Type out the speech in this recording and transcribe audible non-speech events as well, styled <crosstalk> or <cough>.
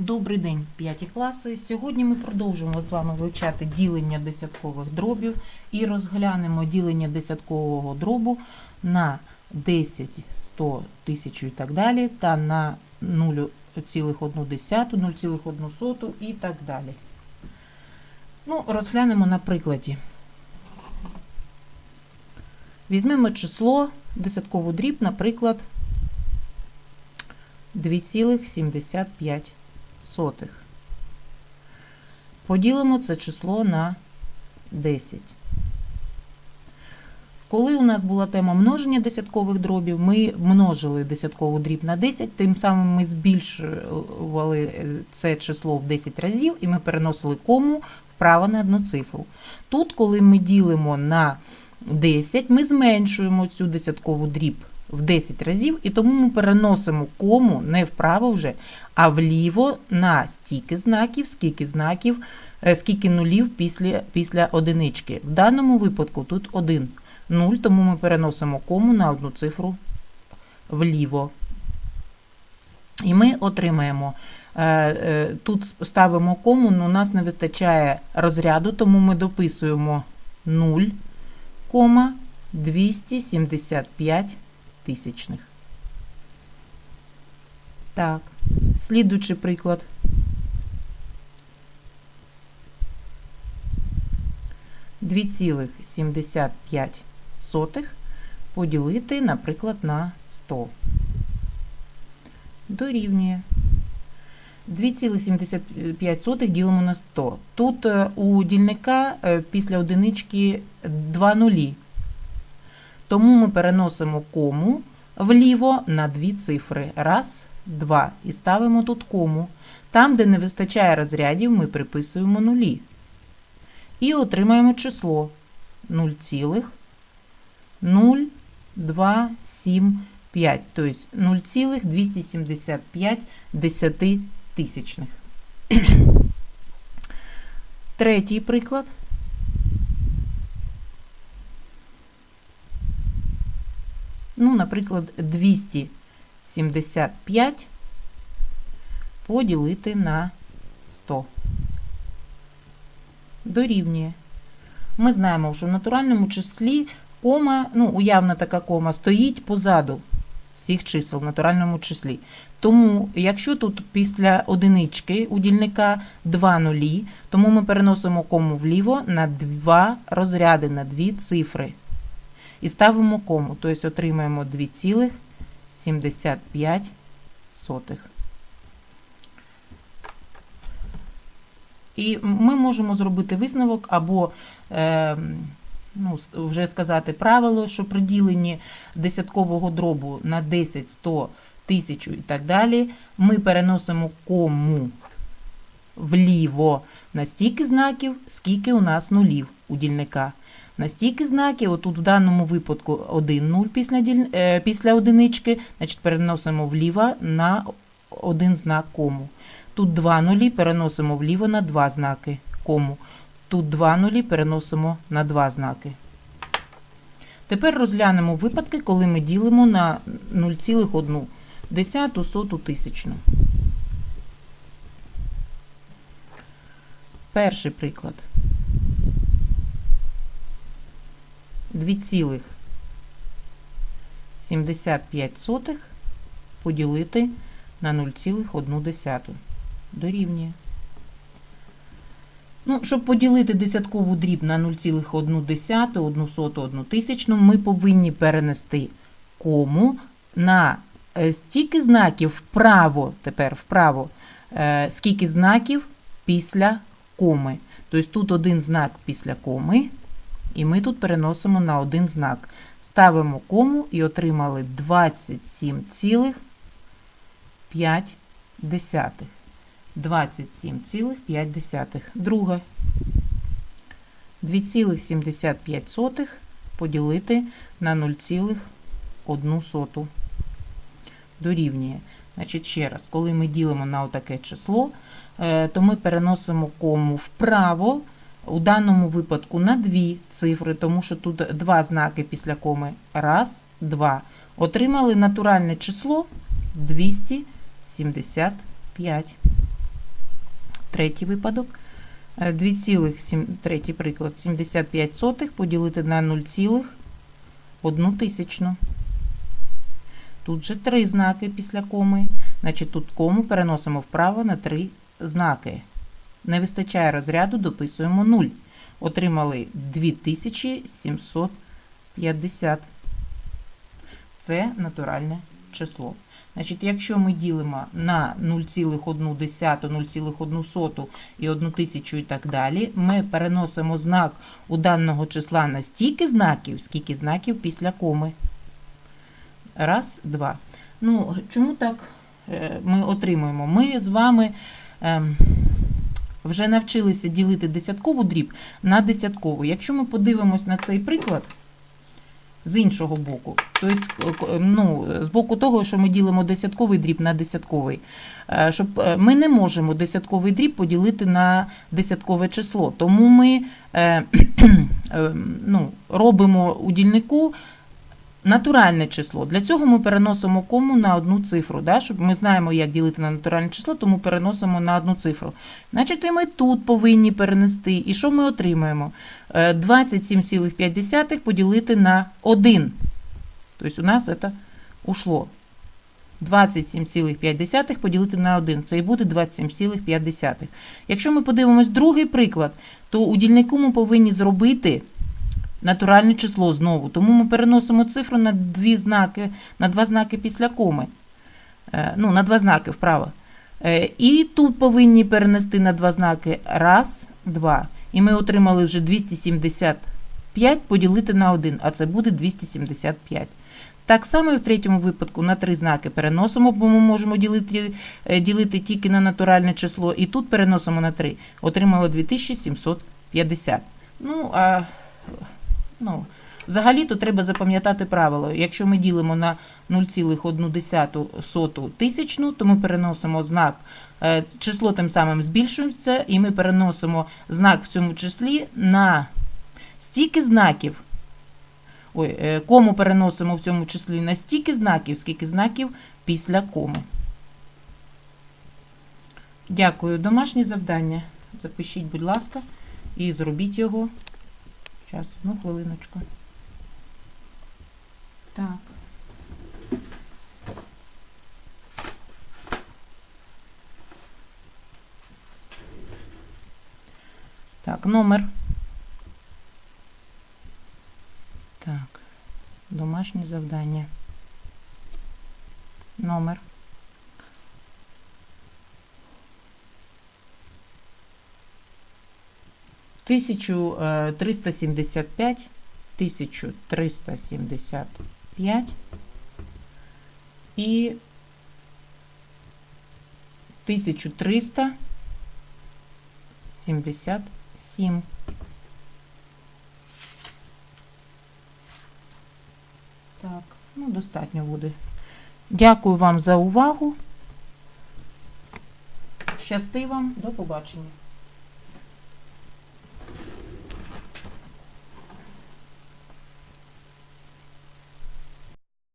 Добрий день, п'яті класи. Сьогодні ми продовжуємо з вами вивчати ділення десяткових дробів і розглянемо ділення десяткового дробу на 10, 100, 1000 і так далі, та на 0,1, 0,1 і так далі. Ну, розглянемо на прикладі. Візьмемо число, десяткову дріб, наприклад, 2,75 сотих. Поділимо це число на 10. Коли у нас була тема множення десяткових дробів, ми множили десяткову дріб на 10, тим самим ми збільшували е, це число в 10 разів і ми переносили кому вправо на одну цифру. Тут, коли ми ділимо на 10, ми зменшуємо цю десяткову дріб в 10 разів, і тому ми переносимо кому не вправо вже, а вліво на стільки знаків, скільки знаків, е, скільки нулів після, після одинички. В даному випадку тут 1 0, тому ми переносимо кому на одну цифру вліво. І ми отримаємо. е, е, Тут ставимо кому, але у нас не вистачає розряду, тому ми дописуємо 0, 275 тисячних. Так, слідуючий приклад. Дві цілих сімдесят п'ять сотих поділити, наприклад, на 100. Дорівнює. 2,75 ділимо на 100. Тут е, у дільника е, після одинички 2 нулі. Тому ми переносимо кому вліво на дві цифри. Раз, два. І ставимо тут кому. Там, де не вистачає розрядів, ми приписуємо нулі. І отримаємо число 0,0275. Тобто 0,275 десятитисячних. Третій приклад. Ну, наприклад, 275 поділити на 100. Дорівнює. Ми знаємо, що в натуральному числі кома, ну, уявна така кома, стоїть позаду всіх чисел в натуральному числі. Тому, якщо тут після одинички у дільника 2 нулі, тому ми переносимо кому вліво на 2 розряди, на 2 цифри. І ставимо кому, тобто отримаємо 2,75. І ми можемо зробити висновок або е, ну, вже сказати правило, що при діленні десяткового дробу на 10, 100, 1000 і так далі, ми переносимо кому вліво на стільки знаків, скільки у нас нулів у дільника. На стільки знаків, отут в даному випадку 1 0 після, е, після одинички, значить переносимо вліво на один знак кому. Тут 2 нулі переносимо вліво на 2 знаки кому. Тут 2 нулі переносимо на 2 знаки. Тепер розглянемо випадки, коли ми ділимо на 0,1 десяту, соту, тисячну. Перший приклад. 2,75 поділити на 0,1 дорівнює. Ну, щоб поділити десяткову дріб на 0,1, 1 соту, 1 тисячну, ми повинні перенести кому на е, стільки знаків вправо, тепер вправо, е, скільки знаків після коми. Тобто тут один знак після коми, і ми тут переносимо на один знак. Ставимо кому і отримали 27,5. 27,5. Друге. 2,75 поділити на 0,1 дорівнює. Значить, ще раз, коли ми ділимо на отаке число, е, то ми переносимо кому вправо, у даному випадку на дві цифри, тому що тут два знаки після коми. Раз, два. Отримали натуральне число 275. Третій випадок. Е, 2,7, третій приклад, 75 сотих поділити на 0,1 тисячну. Тут же три знаки після коми. Значить, тут кому переносимо вправо на три знаки. Не вистачає розряду, дописуємо 0. Отримали 2750. Це натуральне число. Значить, якщо ми ділимо на 0,1, 0,1 і 1 тисячу і так далі, ми переносимо знак у даного числа на стільки знаків, скільки знаків після коми. Раз, два. Ну, чому так е, ми отримуємо? Ми з вами ем, вже навчилися ділити десяткову дріб на десяткову. Якщо ми подивимось на цей приклад з іншого боку, тобто, ну, з боку того, що ми ділимо десятковий дріб на десятковий, е, щоб ми не можемо десятковий дріб поділити на десяткове число. Тому ми <clears throat> ну, робимо у дільнику натуральне число. Для цього ми переносимо кому на одну цифру. Да? Щоб ми знаємо, як ділити на натуральне число, тому переносимо на одну цифру. Значить, і ми тут повинні перенести. І що ми отримаємо? Е, 27,5 поділити на 1. Тобто у нас це ушло. 27,5 поділити на 1. Це і буде 27,5. Якщо ми подивимось другий приклад, то у дільнику ми повинні зробити натуральне число знову. Тому ми переносимо цифру на дві знаки, на два знаки після коми. Е, Ну, на два знаки вправо. Е, І тут повинні перенести на два знаки раз, два. І ми отримали вже 275 поділити на 1, а це буде 275. Так само і в третьому випадку на три знаки переносимо, бо ми можемо ділити, е, ділити тільки на натуральне число. І тут переносимо на 3. Отримали 2750. Ну, а ну, взагалі-то треба запам'ятати правило. Якщо ми ділимо на 0,1 соту тисячну, то ми переносимо знак, е, число тим самим збільшується, і ми переносимо знак в цьому числі на стільки знаків. Ой, е, кому переносимо в цьому числі на стільки знаків, скільки знаків після коми. Дякую. Домашнє завдання. Запишіть, будь ласка, і зробіть його. Зараз, ну, хвилиночку. Так. Так, номер. Так. Домашнє завдання. Номер. Тисячу е, триста сімдесят п'ять, тисячу триста сімдесят п'ять і тисячу триста сімдесят сім. Так, ну достатньо буде. Дякую вам за увагу. Щасти вам, до побачення.